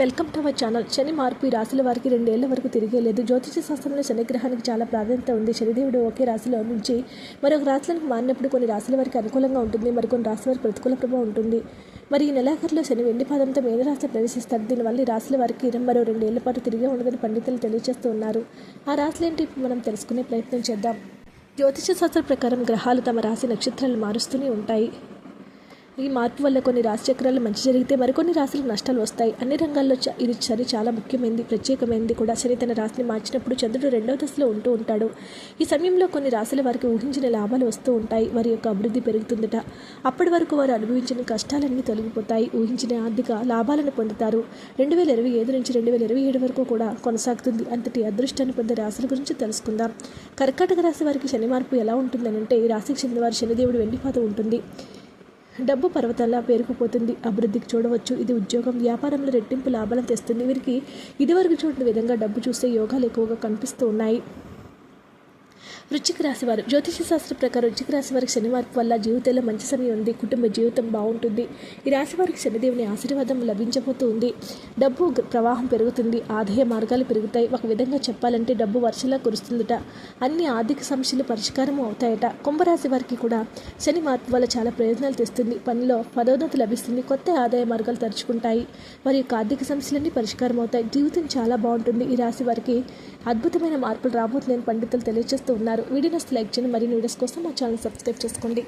Welcome to our channel. శని మార్పు ఈ రాశుల వారికి రెండేళ్ళ వరకు తిరిగేలేదు జ్యోతిష శాస్త్రంలో శనిగ్రహానికి చాలా ప్రాధాన్యత ఉంది. శనిదేవుడు ఒకే రాశిలో నుంచి మరొక రాశులకు మారినప్పుడు కొన్ని రాశుల వారికి అనుకూలంగా ఉంటుంది. మరికొన్ని రాశుల వారికి ప్రతికూల ప్రభావం ఉంటుంది. మరి ఈ నెలాఖరులో శని వెండి పాదంతో మేనరాశి ప్రవేశిస్తారు. దీనివల్ల ఈ రాశుల వారికి మరో రెండేళ్ళ పాటు తిరిగే ఉండదని పండితులు తెలియజేస్తూ ఉన్నారు. ఆ రాశులేంటి మనం తెలుసుకునే ప్రయత్నం చేద్దాం. జ్యోతిష శాస్త్ర ప్రకారం గ్రహాలు తమ రాశి నక్షత్రాలు మారుస్తూనే ఉంటాయి. ఈ మార్పు వల్ల కొన్ని రాశి చక్రాలు మంచి జరిగితే మరికొన్ని రాశులకు నష్టాలు వస్తాయి. అన్ని రంగాల్లో చ- ఇది చరి చాలా ముఖ్యమైనది ప్రత్యేకమైనది కూడా. శని తన రాశిని మార్చినప్పుడు చంద్రుడు రెండవ దశలో ఉంటూ ఉంటాడు. ఈ సమయంలో కొన్ని రాశుల వారికి ఊహించిన లాభాలు వస్తూ ఉంటాయి. వారి యొక్క అభివృద్ధి పెరుగుతుందట. అప్పటి వరకు వారు అనుభవించిన కష్టాలన్నీ తొలగిపోతాయి. ఊహించిన ఆర్థిక లాభాలను పొందుతారు. రెండు వేల ఇరవై ఐదు నుంచి రెండు వేల ఇరవై ఏడు వరకు కూడా కొనసాగుతుంది. అంతటి అదృష్టాన్ని పొందే రాశుల గురించి తెలుసుకుందాం. కర్కాటక రాశి వారికి శని మార్పు ఎలా ఉంటుందనంటే ఈ రాశికి చెందిన వారి శనిదేవుడు వెండిపాత ఉంటుంది. డబ్బు పర్వతాల్లో పేరుకుపోతుంది. అభివృద్ధికి చూడవచ్చు. ఇది ఉద్యోగం వ్యాపారంలో రెట్టింపు లాభాలను తెస్తుంది. వీరికి ఇదివరకు చూడని విధంగా డబ్బు చూస్తే యోగాలు ఎక్కువగా కనిపిస్తూ ఉన్నాయి. వృచ్చిక రాశి వారు. జ్యోతిష శాస్త్ర ప్రకారం వృచ్చిక రాశి వారికి శని వల్ల జీవితంలో మంచి సమయం ఉంది కుటుంబ జీవితం బాగుంటుంది. ఈ రాశి వారికి శనిదేవుని ఆశీర్వాదం లభించబోతూ ఉంది డబ్బు ప్రవాహం పెరుగుతుంది ఆదాయ మార్గాలు పెరుగుతాయి. ఒక విధంగా చెప్పాలంటే డబ్బు వరుసలా కురుస్తుందట. అన్ని ఆర్థిక సమస్యలు పరిష్కారం అవుతాయట. కుంభరాశి వారికి కూడా శని మార్పు వల్ల చాలా ప్రయోజనాలు తెస్తుంది. పనిలో పదోన్నతి లభిస్తుంది కొత్త ఆదాయ మార్గాలు తరుచుకుంటాయి వారి యొక్క ఆర్థిక సమస్యలన్నీ పరిష్కారం అవుతాయి జీవితం చాలా బాగుంటుంది. ఈ రాశి వారికి అద్భుతమైన మార్పులు రాబోతులేని పండితులు తెలియజేస్తూ ఉన్నారు. వీడియోస్ లైక్ చేయండి. మరిన్ని వీడియోస్ కోసం మా ఛానల్ సబ్స్క్రైబ్ చేసుకోండి.